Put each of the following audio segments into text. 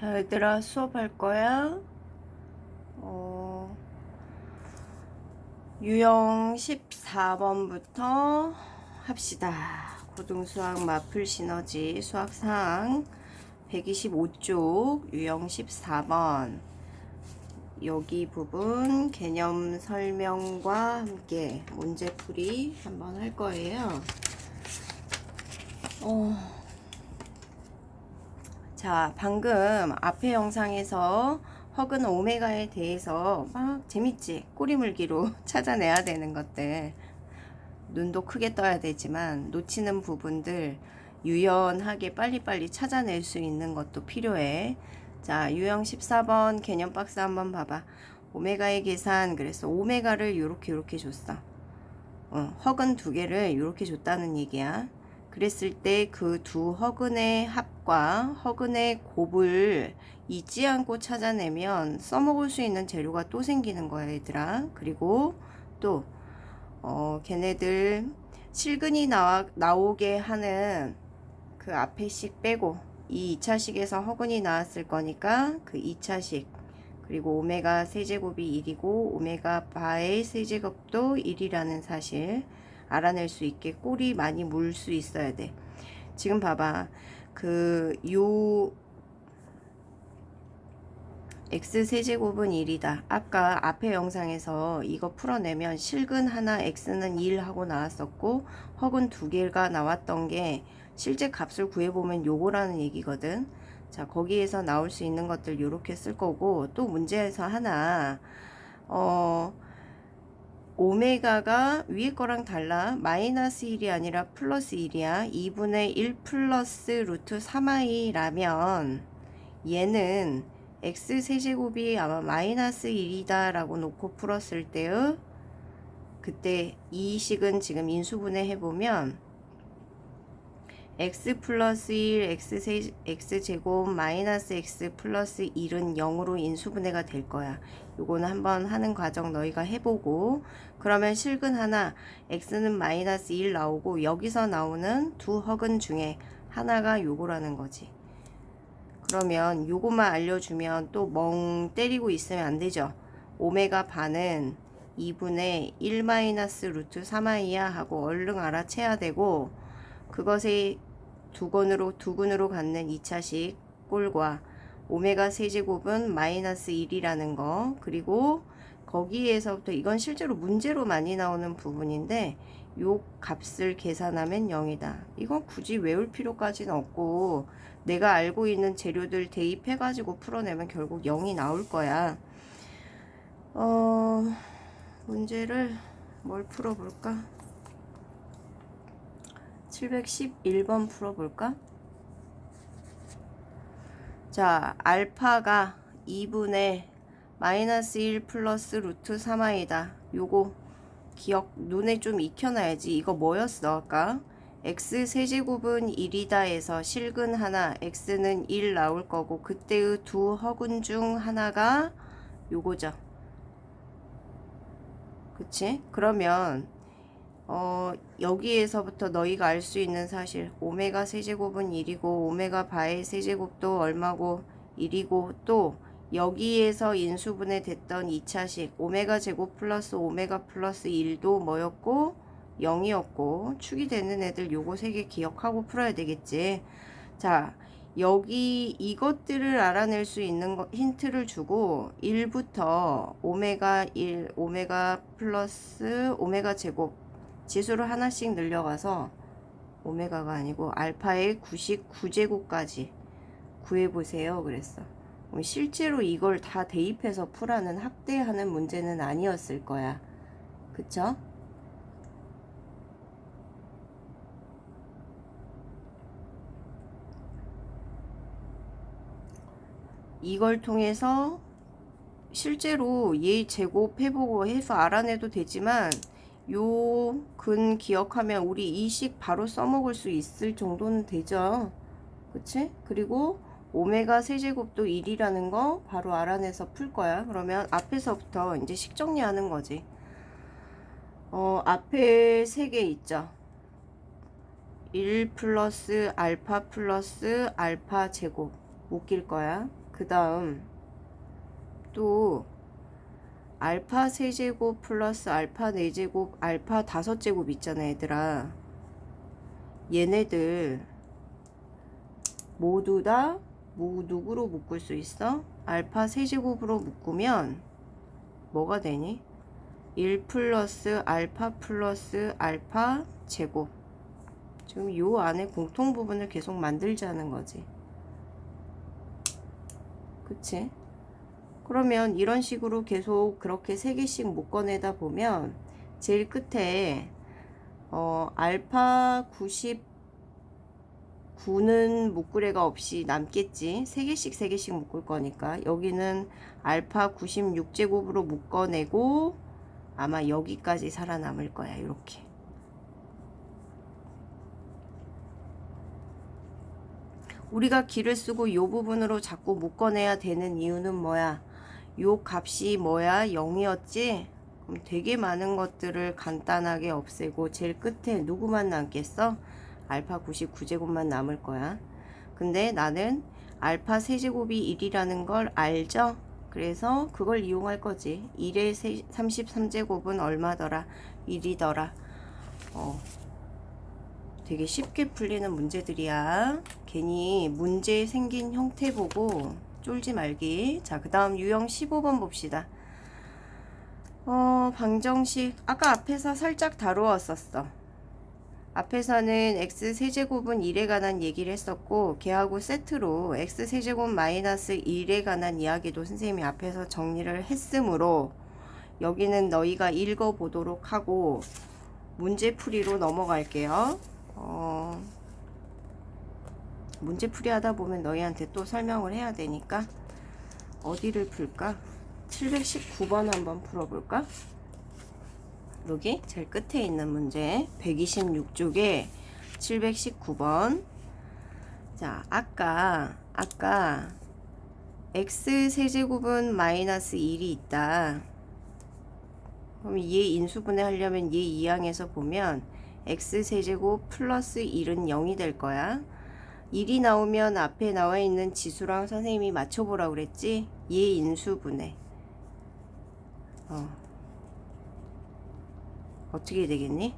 자, 얘들아, 수업할 거야. 어, 유형 14번부터 합시다. 고등수학 마플 시너지 수학상 125쪽 유형 14번. 여기 부분 개념 설명과 함께 문제풀이 한번 할 거예요. 어, 자, 방금 앞에 영상에서 허근 오메가에 대해서 막 재밌지? 꼬리 물기로 찾아내야 되는 것들. 눈도 크게 떠야 되지만 놓치는 부분들 유연하게 빨리빨리 찾아낼 수 있는 것도 필요해. 자, 유형 14번 개념 박스 한번 봐봐. 오메가의 계산 그래서 오메가를 요렇게 요렇게 줬어. 어, 허근 두 개를 요렇게 줬다는 얘기야. 그랬을 때 그 두 허근의 합과 허근의 곱을 잊지 않고 찾아내면 써먹을 수 있는 재료가 또 생기는 거야, 얘들아. 그리고 또, 어, 걔네들 실근이 나와, 나오게 하는 그 앞에 식 빼고 이 2차식에서 허근이 나왔을 거니까 그 2차식 그리고 오메가 세제곱이 1이고 오메가 바의 세제곱도 1이라는 사실 알아낼 수 있게 꼬리 많이 물 수 있어야 돼. 지금 봐봐. 그, 요, x 세제곱은 1이다. 아까 앞에 영상에서 이거 풀어내면 실근 하나 x는 1 하고 나왔었고, 허근 두 개가 나왔던 게 실제 값을 구해보면 요거라는 얘기거든. 자, 거기에서 나올 수 있는 것들 요렇게 쓸 거고, 또 문제에서 하나, 어, 오메가가 위에 거랑 달라. 마이너스 1이 아니라 플러스 1이야. 2분의 1 플러스 루트 3i라면 얘는 x 세제곱이 아마 마이너스 1이다 라고 놓고 풀었을 때의 그때 이 식은 지금 인수분해 해보면 x 플러스 1 x 세 x 제곱 마이너스 x 플러스 1은 0으로 인수분해가 될 거야. 요거는 한번 하는 과정 너희가 해보고 그러면 실근 하나 x는 마이너스 1 나오고 여기서 나오는 두 허근 중에 하나가 요거라는 거지. 그러면 요거만 알려주면 또 멍 때리고 있으면 안 되죠. 오메가 반은 2분의 1 마이너스 루트 3i야 하고 얼른 알아채야 되고 그것의 두근으로 두근으로 갖는 2차식 꼴과 오메가 세제곱은 마이너스 1이라는 거 그리고 거기에서부터 이건 실제로 문제로 많이 나오는 부분인데 요 값을 계산하면 0이다. 이건 굳이 외울 필요까지는 없고 내가 알고 있는 재료들 대입해 가지고 풀어내면 결국 0이 나올 거야. 어 문제를 뭘 풀어볼까? 711번 풀어볼까? 자, 알파가 2분의 마이너스 1 플러스 루트 3i다. 요거 기억 눈에 좀 익혀놔야지. 이거 뭐였어 아까? x 세제곱은 1이다 해서 실근 하나 x는 1 나올 거고 그때의 두 허근 중 하나가 요거죠. 그치? 그러면 어, 여기에서부터 너희가 알 수 있는 사실 오메가 세제곱은 1이고 오메가 바의 세제곱도 얼마고 1이고 또 여기에서 인수분해 됐던 2차식 오메가 제곱 플러스 오메가 플러스 1도 뭐였고? 0이었고 축이 되는 애들 요거 세 개 기억하고 풀어야 되겠지? 자 여기 이것들을 알아낼 수 있는 거, 힌트를 주고 1부터 오메가 1 오메가 플러스 오메가 제곱 지수를 하나씩 늘려가서 오메가가 아니고 알파의 99제곱까지 구해보세요. 그랬어. 실제로 이걸 다 대입해서 풀하는 학대하는 문제는 아니었을 거야. 그쵸? 이걸 통해서 실제로 얘 제곱해보고 해서 알아내도 되지만 요 근 기억하면 우리 이식 바로 써먹을 수 있을 정도는 되죠. 그치? 그리고 오메가 세제곱도 1이라는 거 바로 알아내서 풀 거야. 그러면 앞에서부터 이제 식 정리하는 거지. 어, 앞에 세 개 있죠. 1 플러스 알파 플러스 알파 제곱 묶일 거야. 그 다음 또 알파 세제곱 플러스 알파 네제곱 알파 다섯 제곱 있잖아 얘들아 얘네들 모두 다 뭐, 누구로 묶을 수 있어? 알파 세제곱으로 묶으면 뭐가 되니? 1 플러스 알파 플러스 알파 제곱 지금 요 안에 공통 부분을 계속 만들자는 거지 그치? 그러면 이런 식으로 계속 그렇게 세 개씩 묶어내다 보면 제일 끝에 어, 알파 99는 묶을 애가 없이 남겠지. 세 개씩 세 개씩 묶을 거니까 여기는 알파 96제곱으로 묶어내고 아마 여기까지 살아남을 거야. 이렇게. 우리가 길을 쓰고 요 부분으로 자꾸 묶어내야 되는 이유는 뭐야? 요 값이 뭐야? 0이었지? 그럼 되게 많은 것들을 간단하게 없애고 제일 끝에 누구만 남겠어? 알파 99제곱만 남을 거야. 근데 나는 알파 세제곱이 1이라는 걸 알죠? 그래서 그걸 이용할 거지. 1의 33제곱은 얼마더라? 1이더라. 어, 되게 쉽게 풀리는 문제들이야. 괜히 문제 생긴 형태 보고 쫄지 말기. 자, 그 다음 유형 15번 봅시다. 어, 방정식. 아까 앞에서 살짝 다루었었어. 앞에서는 x 세제곱은 1에 관한 얘기를 했었고 걔하고 세트로 x 세제곱 마이너스 1에 관한 이야기도 선생님이 앞에서 정리를 했으므로 여기는 너희가 읽어보도록 하고 문제풀이로 넘어갈게요. 어, 문제풀이 하다 보면 너희한테 또 설명을 해야 되니까 어디를 풀까? 719번 한번 풀어볼까? 여기 제일 끝에 있는 문제 126쪽에 719번 자 아까 아까 x 세제곱은 마이너스 1이 있다 그럼 얘 인수분해 하려면 얘 2항에서 보면 x 세제곱 플러스 1은 0이 될 거야 1이 나오면 앞에 나와 있는 지수랑 선생님이 맞춰보라 그랬지 얘 인수분해 어. 어떻게 되겠니?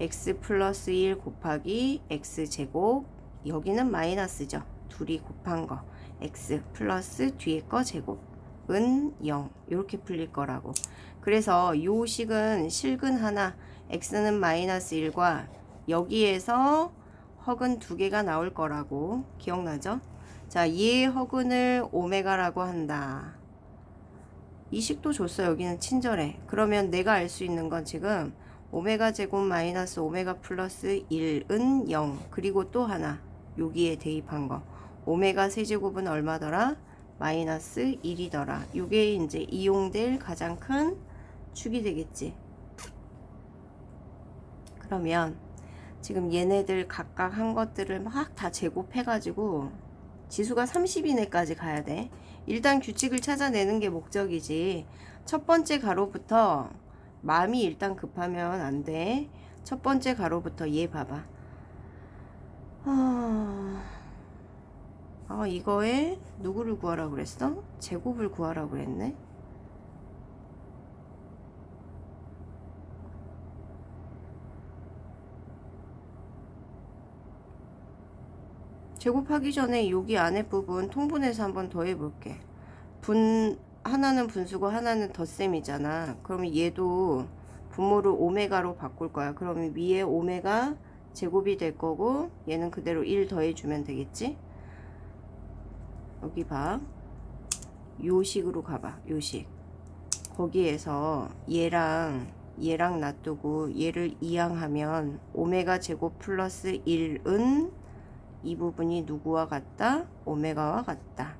x 플러스 1 곱하기 x 제곱 여기는 마이너스죠. 둘이 곱한 거 x 플러스 뒤에 거 제곱은 0 이렇게 풀릴 거라고. 그래서 요 식은 실근 하나 x는 마이너스 1과 여기에서 허근 두 개가 나올 거라고. 기억나죠? 자, 얘 허근을 오메가라고 한다. 이 식도 줬어 여기는 친절해. 그러면 내가 알 수 있는 건 지금 오메가 제곱 마이너스 오메가 플러스 1은 0 그리고 또 하나 여기에 대입한 거. 오메가 세제곱은 얼마더라? 마이너스 1이더라. 이게 이제 이용될 가장 큰 축이 되겠지. 그러면 지금 얘네들 각각 한 것들을 막 다 제곱해 가지고 지수가 30 이내까지 가야 돼. 일단 규칙을 찾아내는 게 목적이지. 첫 번째 가로부터 마음이 일단 급하면 안 돼. 첫 번째 가로부터 얘 봐봐. 아, 아 이거에 누구를 구하라 그랬어? 제곱을 구하라 그랬네. 제곱하기 전에 여기 안에 부분 통분해서 한번 더 해 볼게. 분 하나는 분수고 하나는 덧셈이잖아. 그러면 얘도 분모를 오메가로 바꿀 거야. 그러면 위에 오메가 제곱이 될 거고 얘는 그대로 1 더해주면 되겠지? 여기 봐. 요 식으로 가봐. 요 식. 거기에서 얘랑 얘랑 놔두고 얘를 이항하면 오메가 제곱 플러스 1은 이 부분이 누구와 같다? 오메가와 같다.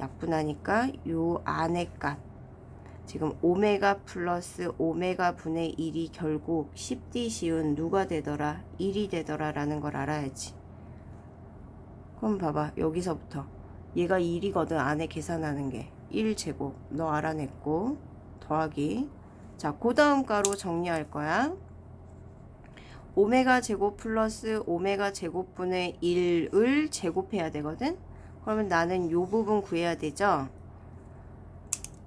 약분하니까 요 안의 값 지금 오메가 플러스 오메가 분의 1이 결국 10D 시운 누가 되더라? 1이 되더라 라는 걸 알아야지. 그럼 봐봐 여기서부터 얘가 1이거든 안에 계산하는 게 1제곱 너 알아냈고 더하기 자 그 다음 가로 정리할 거야. 오메가 제곱 플러스 오메가 제곱분의 1을 제곱해야 되거든. 그러면 나는 요 부분 구해야 되죠?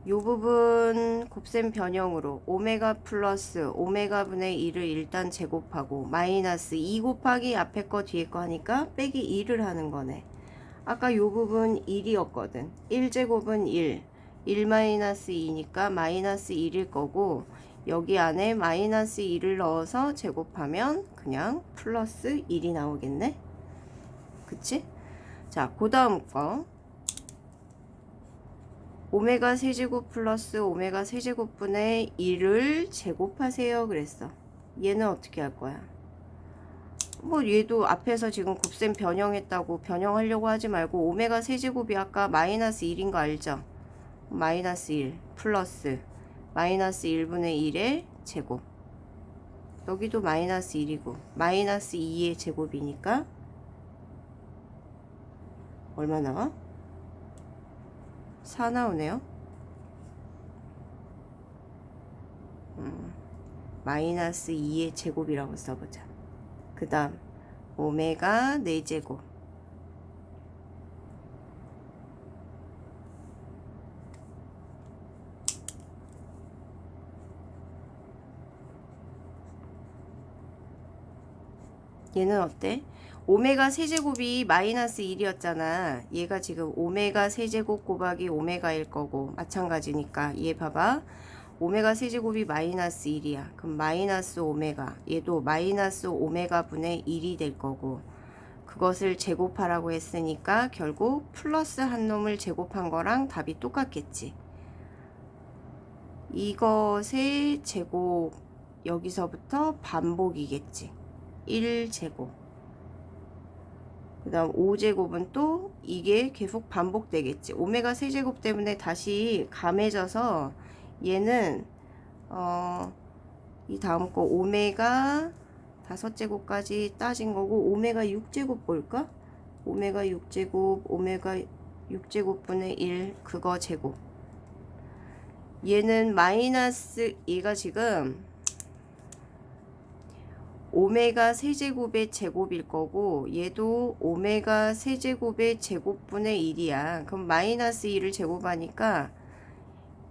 요 부분 곱셈 변형으로 오메가 플러스 오메가 분의 1을 일단 제곱하고 마이너스 2 곱하기 앞에 거 뒤에 거 하니까 빼기 2를 하는 거네. 아까 요 부분 1이었거든. 1제곱은 1. 1 마이너스 2니까 마이너스 1일 거고 여기 안에 마이너스 2를 넣어서 제곱하면 그냥 플러스 1이 나오겠네. 그치? 자, 그 다음 거. 오메가 세제곱 플러스 오메가 세제곱분의 1을 제곱하세요. 그랬어. 얘는 어떻게 할 거야? 뭐 얘도 앞에서 지금 곱셈 변형했다고 변형하려고 하지 말고 오메가 세제곱이 아까 마이너스 1인 거 알죠? 마이너스 1 플러스 마이너스 1분의 1의 제곱 여기도 마이너스 1이고 마이너스 2의 제곱이니까 얼마 나와? 4 나오네요. 음, 마이너스 2의 제곱이라고 써보자. 그 다음 오메가 4제곱 얘는 어때? 오메가 세제곱이 마이너스 1이었잖아. 얘가 지금 오메가 세제곱 곱하기 오메가일 거고 마찬가지니까 얘 봐봐. 오메가 세제곱이 마이너스 1이야. 그럼 마이너스 오메가 얘도 마이너스 오메가 분의 1이 될 거고 그것을 제곱하라고 했으니까 결국 플러스 한 놈을 제곱한 거랑 답이 똑같겠지. 이것의 제곱 여기서부터 반복이겠지. 1제곱. 그 다음 5제곱은 또 이게 계속 반복되겠지. 오메가 세제곱 때문에 다시 감해져서 얘는 어, 이 다음 거 오메가 다섯 제곱까지 따진 거고 오메가 6제곱 볼까? 오메가 6제곱 오메가 6제곱분의 1 그거 제곱. 얘는 마이너스 얘가 지금 오메가 세제곱의 제곱일 거고 얘도 오메가 세제곱의 제곱분의 1이야. 그럼 마이너스 1을 제곱하니까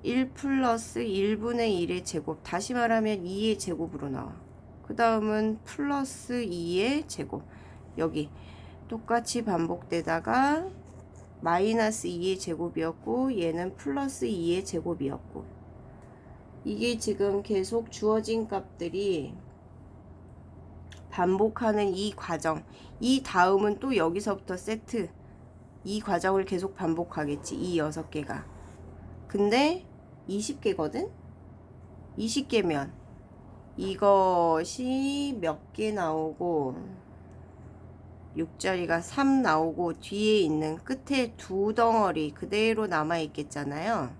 1 플러스 1분의 1의 제곱 다시 말하면 2의 제곱으로 나와. 그 다음은 플러스 2의 제곱 여기 똑같이 반복되다가 마이너스 2의 제곱이었고 얘는 플러스 2의 제곱이었고 이게 지금 계속 주어진 값들이 반복하는 이 과정 이 다음은 또 여기서부터 세트 이 과정을 계속 반복하겠지 이 여섯 개가. 근데 20개거든? 20개면 이것이 몇 개 나오고 6자리가 3 나오고 뒤에 있는 끝에 두 덩어리 그대로 남아 있겠잖아요.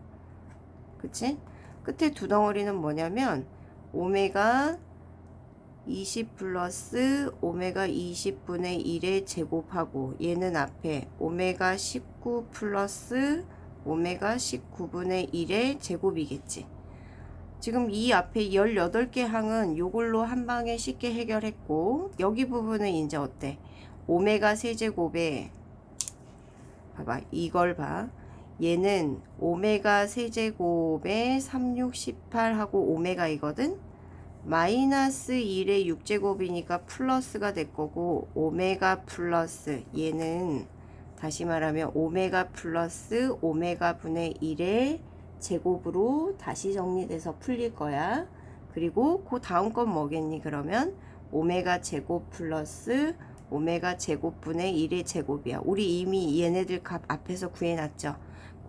그치? 끝에 두 덩어리는 뭐냐면 오메가 20 플러스 오메가 20분의 1에 제곱하고 얘는 앞에 오메가 19 플러스 오메가 19분의 1의 제곱이겠지. 지금 이 앞에 18개 항은 요걸로 한 방에 쉽게 해결했고 여기 부분은 이제 어때? 오메가 세제곱에 봐봐 이걸 봐. 얘는 오메가 세제곱에 3, 6, 18 하고 오메가이거든? 마이너스 1의 6제곱이니까 플러스가 될 거고 오메가 플러스 얘는 다시 말하면 오메가 플러스 오메가 분의 1의 제곱으로 다시 정리돼서 풀릴 거야. 그리고 그 다음 건 뭐겠니 그러면 오메가 제곱 플러스 오메가 제곱분의 1의 제곱이야. 우리 이미 얘네들 값 앞에서 구해놨죠.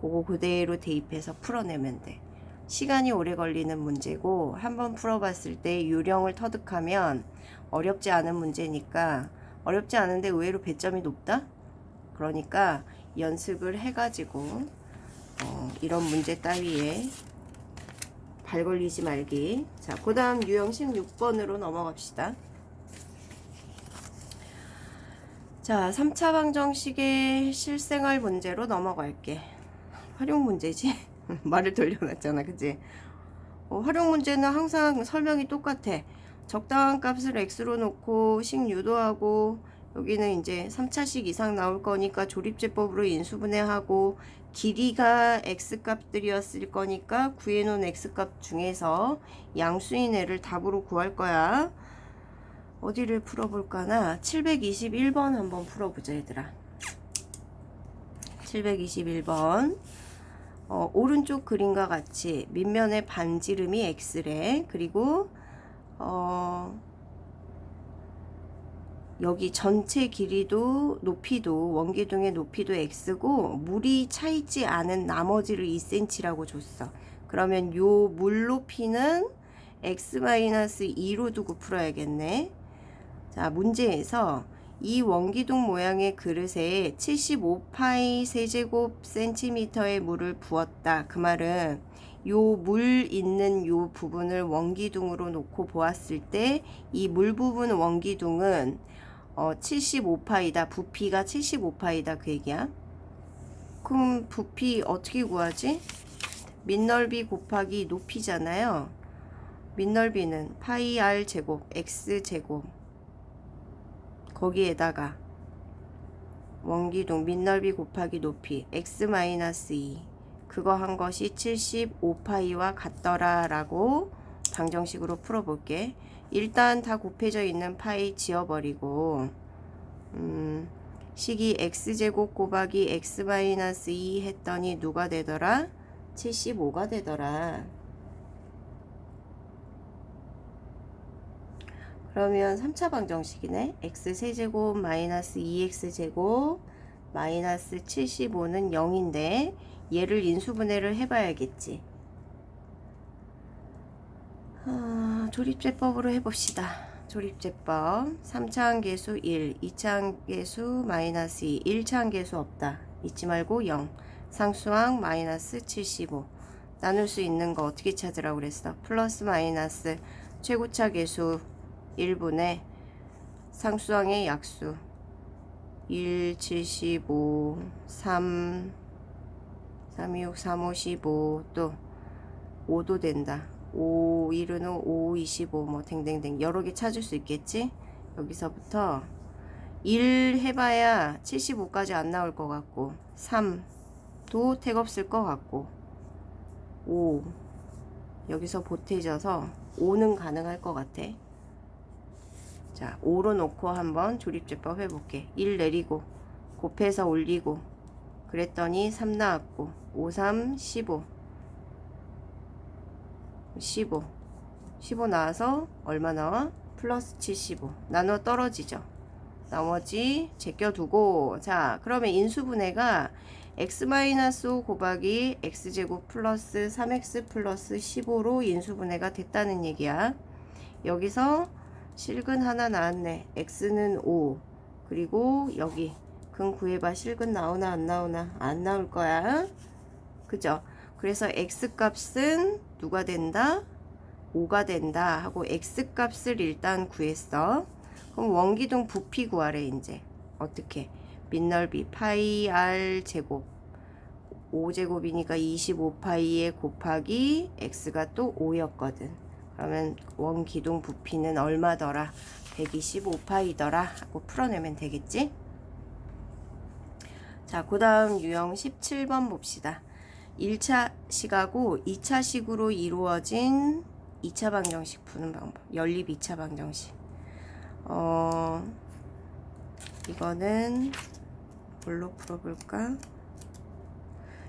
그거 그대로 대입해서 풀어내면 돼. 시간이 오래 걸리는 문제고 한번 풀어봤을 때 유령을 터득하면 어렵지 않은 문제니까 어렵지 않은데 의외로 배점이 높다? 그러니까 연습을 해가지고 어, 이런 문제 따위에 발 걸리지 말기. 자 그 다음 유형 16번으로 넘어갑시다. 자 3차 방정식의 실생활 문제로 넘어갈게. 활용 문제지 말을 돌려놨잖아 그지? 어, 활용 문제는 항상 설명이 똑같아. 적당한 값을 x로 놓고 식 유도하고 여기는 이제 3차식 이상 나올 거니까 조립제법으로 인수분해하고 길이가 x값들이었을 거니까 구해놓은 x값 중에서 양수인 애를 답으로 구할 거야. 어디를 풀어볼까나? 721번 한번 풀어보자 얘들아. 721번 어, 오른쪽 그림과 같이 밑면의 반지름이 x래. 그리고 어, 여기 전체 길이도 높이도 원기둥의 높이도 x고 물이 차 있지 않은 나머지를 2cm라고 줬어. 그러면 요 물 높이는 x-2로 두고 풀어야겠네. 자, 문제에서 이 원기둥 모양의 그릇에 75파이 세제곱 센티미터의 물을 부었다. 그 말은 요 물 있는 요 부분을 원기둥으로 놓고 보았을 때 이 물 부분 원기둥은 어, 75파이다. 부피가 75파이다. 그 얘기야. 그럼 부피 어떻게 구하지? 밑넓이 곱하기 높이잖아요. 밑넓이는 파이 r 제곱 x 제곱 거기에다가 원기둥 밑넓이 곱하기 높이 x-2 그거 한 것이 75파이와 같더라 라고 방정식으로 풀어볼게 일단 다 곱해져 있는 파이 지워버리고 음, 식이 x제곱 곱하기 x-2 했더니 누가 되더라? 75가 되더라 그러면 3차 방정식이네. x 세제곱 마이너스 2x제곱 마이너스 75는 0인데 얘를 인수분해를 해봐야겠지. 아, 조립제법으로 해봅시다. 조립제법 3차 항계수 1, 2차 항계수 마이너스 2, 1차 항계수 없다. 잊지 말고 0. 상수항 마이너스 75. 나눌 수 있는 거 어떻게 찾으라고 그랬어? 플러스 마이너스 최고차 계수 1분의 상수항의 약수 1, 75, 3, 3, 6, 3, 5, 15, 또 5도 된다. 5, 1은 5, 25, 뭐, 댕댕댕. 여러 개 찾을 수 있겠지? 여기서부터 1 해봐야 75까지 안 나올 것 같고, 3도 택 없을 것 같고, 5. 여기서 보태져서 5는 가능할 것 같아. 자, 5로 놓고 한번 조립제법 해볼게. 1 내리고, 곱해서 올리고, 그랬더니 3 나왔고, 5, 3, 15. 15. 15 나와서 얼마 나와? 플러스 75. 나눠 떨어지죠. 나머지 제껴두고, 자, 그러면 인수분해가 x-5 곱하기 x제곱 플러스 3x 플러스 15로 인수분해가 됐다는 얘기야. 여기서 실근 하나 나왔네. x는 5. 그리고 여기 근 구해봐. 실근 나오나 안 나오나? 안 나올 거야. 그죠? 그래서 x 값은 누가 된다? 5가 된다 하고 x 값을 일단 구했어. 그럼 원기둥 부피 구하래 이제. 어떻게? 밑넓이 파이 r 제곱 5제곱이니까 25파이에 곱하기 x가 또 5였거든. 그러면 원 기둥 부피는 얼마더라? 125파이더라 하고 풀어내면 되겠지? 자, 그 다음 유형 17번 봅시다. 1차 식하고 2차 식으로 이루어진 2차 방정식 푸는 방법. 연립 2차 방정식. 어, 이거는 뭘로 풀어볼까?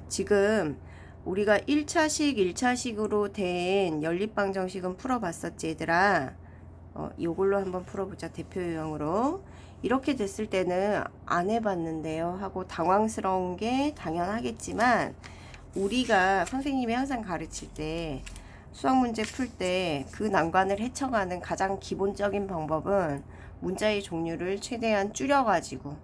지금 우리가 1차식, 1차식으로 된 연립방 정식은 풀어봤었지, 얘들아. 어, 요걸로 한번 풀어보자, 대표 유형으로. 이렇게 됐을 때는 안 해봤는데요 하고 당황스러운 게 당연하겠지만, 우리가 선생님이 항상 가르칠 때, 수학 문제 풀 때 그 난관을 헤쳐가는 가장 기본적인 방법은 문자의 종류를 최대한 줄여가지고,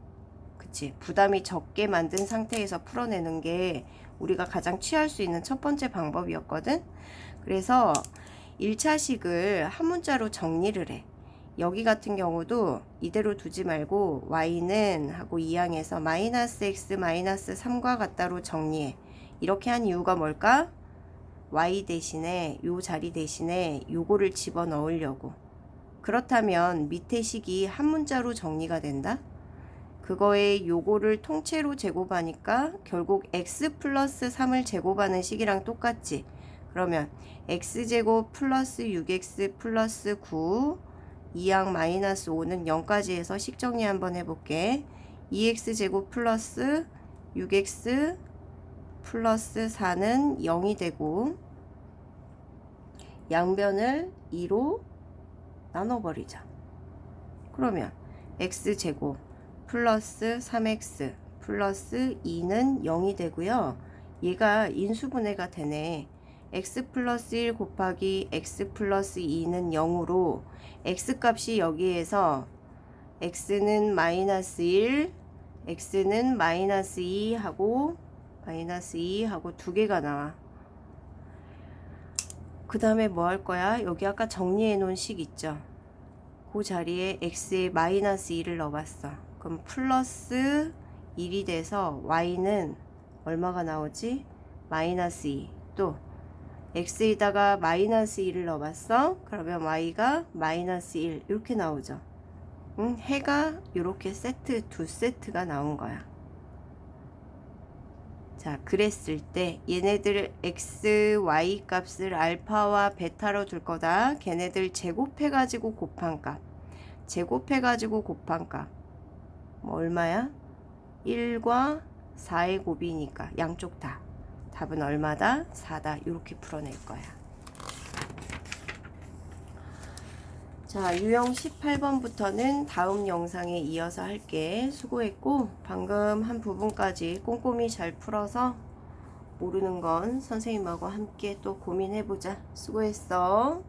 그치, 부담이 적게 만든 상태에서 풀어내는 게 우리가 가장 취할 수 있는 첫 번째 방법이었거든. 그래서 1차식을 한 문자로 정리를 해. 여기 같은 경우도 이대로 두지 말고 y는 하고 2항에서 마이너스 x 마이너스 3과 같다로 정리해. 이렇게 한 이유가 뭘까? y 대신에 요 자리 대신에 요거를 집어 넣으려고. 그렇다면 밑에 식이 한 문자로 정리가 된다? 그거에 요거를 통째로 제곱하니까 결국 x 플러스 3을 제곱하는 식이랑 똑같지. 그러면 x제곱 플러스 6x 플러스 9 2항 마이너스 5는 0까지 해서 식 정리 한번 해볼게. 2x제곱 플러스 6x 플러스 4는 0이 되고 양변을 2로 나눠버리자. 그러면 x제곱 플러스 3x 플러스 2는 0이 되고요. 얘가 인수분해가 되네. x 플러스 1 곱하기 x 플러스 2는 0으로 x 값이 여기에서 x는 마이너스 1, x는 마이너스 2 하고 마이너스 2 하고 두 개가 나와. 그 다음에 뭐 할 거야? 여기 아까 정리해 놓은 식 있죠? 그 자리에 x에 마이너스 2를 넣어봤어. 그럼 플러스 1이 돼서 y는 얼마가 나오지? 마이너스 2. 또 x에다가 마이너스 1을 넣어봤어. 그러면 y가 마이너스 1 이렇게 나오죠. 응, 해가 이렇게 세트 두 세트가 나온 거야. 자, 그랬을 때 얘네들 x, y 값을 알파와 베타로 둘 거다. 걔네들 제곱해 가지고 곱한 값. 제곱해 가지고 곱한 값. 뭐 얼마야? 1과 4의 곱이니까 양쪽 다. 답은 얼마다? 4다. 이렇게 풀어낼 거야. 자, 유형 18번부터는 다음 영상에 이어서 할게. 수고했고, 방금 한 부분까지 꼼꼼히 잘 풀어서 모르는 건 선생님하고 함께 또 고민해보자. 수고했어.